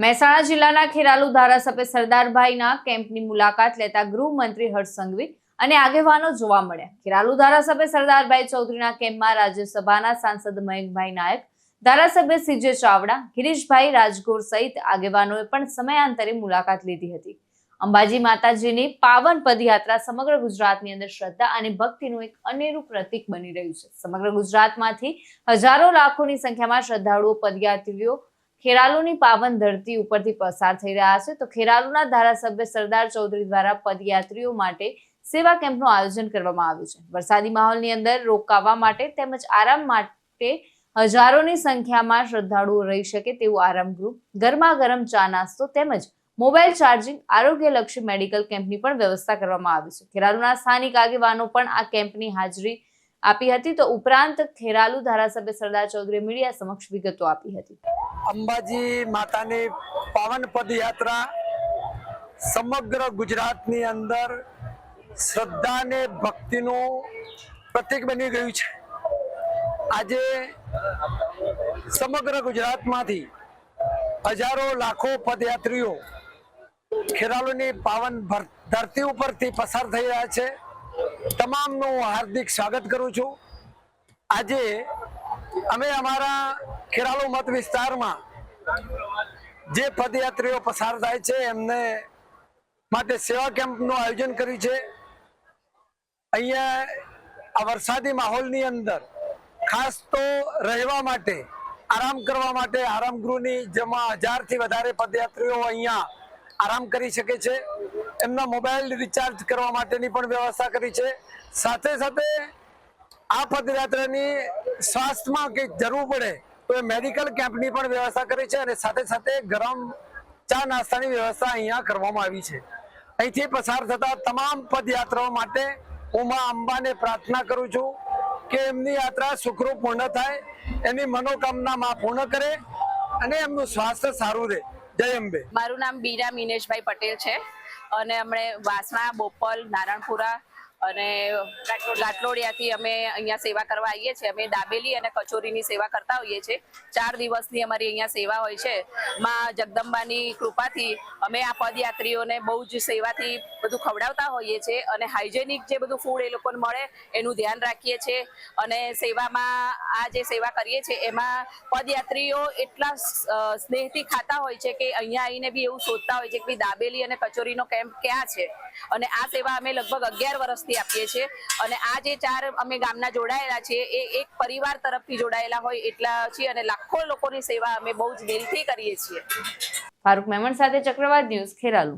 મહેસાણા જિલ્લાના ખેરાલુ ધારાસભ્ય સરદારભાઈના કેમ્પની મુલાકાત લેતા ગૃહમંત્રી હર્ષ સંઘવી અને આગેવાનો જોવા મળ્યા. ખેરાલુ ધારાસભ્ય સરદારભાઈ ચૌધરીના કેમ્પમાં રાજ્યસભાના સાંસદ મયંકભાઈ નાયક, ધારાસભ્ય સીજે ચાવડા, ગિરીશભાઈ રાજગોર સહિત આગેવાનોએ પણ સમયાંતરે મુલાકાત લીધી હતી. અંબાજી માતાજીની પાવન પદયાત્રા સમગ્ર ગુજરાતની અંદર શ્રદ્ધા અને ભક્તિનું એક અનેરું પ્રતીક બની રહ્યું છે. સમગ્ર ગુજરાતમાંથી હજારો લાખોની સંખ્યામાં શ્રદ્ધાળુઓ પદયાત્રીઓ ખેરાલુની પાવન ધરતી ઉપરથી પસાર થઈ રહ્યા છે. તો ખેરાલુના ધારાસભ્ય સરદાર ચૌધરી દ્વારા પદયાત્રીઓ માટે સેવા કેમ્પનું આયોજન કરવામાં આવ્યું છે. વરસાદી માહોલની અંદર રોકાવા માટે તેમજ આરામ માટે હજારોની સંખ્યામાં શ્રદ્ધાળુઓ રહી શકે તેવું આરામ ગૃહ ગરમા ગરમ ચા નાસ્તો તેમજ મોબાઈલ ચાર્જિંગ આરોગ્યલક્ષી મેડિકલ કેમ્પની પણ વ્યવસ્થા કરવામાં આવી છે. ખેરાલુના સ્થાનિક આગેવાનો પણ આ કેમ્પની હાજરી આપી હતી તો ઉપરાંત ખેરાલુ ધારાસભ્ય સરદાર ચૌધરી મીડિયા સમક્ષ વિગતો આપી હતી. અંબાજી માતાની પાવન પદયાત્રા સમગ્ર ગુજરાતની અંદર શ્રદ્ધા અને ભક્તિનું પ્રતીક બની ગયું છે. આજે સમગ્ર ગુજરાતમાંથી હજારો લાખો પદયાત્રીઓ ખેરાલુની પાવન ધરતી ઉપરથી પસાર થઈ રહ્યા છે. તમામનું હાર્દિક સ્વાગત કરું છું. આજે અમે અમારા ખેરાલુ મત વિસ્તારમાં જે પદયાત્રીઓ પસાર થાય છે, એમને માટે સેવા કેમ્પનું આયોજન કર્યું છે. અહીંયા આ વરસાદી માહોલની અંદર ખાસ તો રહેવા માટે, આરામ કરવા માટે આરામગૃહની જેમાં હજારથી વધારે પદયાત્રીઓ અહીંયા આરામ કરી શકે છે. એમના મોબાઈલ રિચાર્જ કરવા માટેની પણ વ્યવસ્થા કરી છે. સાથે સાથે આ પદયાત્રાની સ્વાસ્થ્યમાં કંઈક જરૂર પડે તો એ મેડિકલ કેમ્પની પણ વ્યવસ્થા કરી છે અને સાથે સાથે ગરમ ચા નાસ્તાની વ્યવસ્થા અહીંયા કરવામાં આવી છે. અહીંથી પસાર થતા તમામ પદયાત્રાઓ માટે હું મા અંબાને પ્રાર્થના કરું છું કે એમની યાત્રા સુખરૂપ પૂર્ણ થાય, એની મનોકામના માં પૂર્ણ કરે અને એમનું સ્વાસ્થ્ય સારું રહે. જય અંબે. મારું નામ બીરા મિનેશભાઈ પટેલ છે. અને અમને વાસણા બોપલ નારણપુરા અને લાટલોડિયાથી અમે અહીંયા સેવા કરવા આવીએ છીએ. અમે દાબેલી અને કચોરીની સેવા કરતા હોઈએ છીએ. ચાર દિવસની અમારી અહીંયા સેવા હોય છે. માં જગદંબાની કૃપાથી અમે આ પદયાત્રીઓને બહુ જ સેવાથી બધું ખવડાવતા હોઈએ છીએ અને હાઇજેનિક જે બધું ફૂડ એ લોકોને મળે એનું ધ્યાન રાખીએ છીએ. અને સેવામાં આ જે સેવા કરીએ છીએ, એમાં પદયાત્રીઓ એટલા સ્નેહથી ખાતા હોય છે કે અહીંયા આવીને બી એવું શોધતા હોય છે કે દાબેલી અને કચોરીનો કેમ્પ ક્યાં છે? અને આ સેવા અમે લગભગ અગિયાર વર્ષથી આપીએ છીએ. અને આ જે ચાર અમે ગામના જોડાયેલા છીએ, એ એક પરિવાર તરફથી જોડાયેલા હોય એટલા છીએ અને લાખો લોકોની સેવા અમે બહુ જ દિલથી કરીએ છીએ. ફારૂક મેમણ સાથે ચક્રવાત ન્યૂઝ, ખેરાલુ.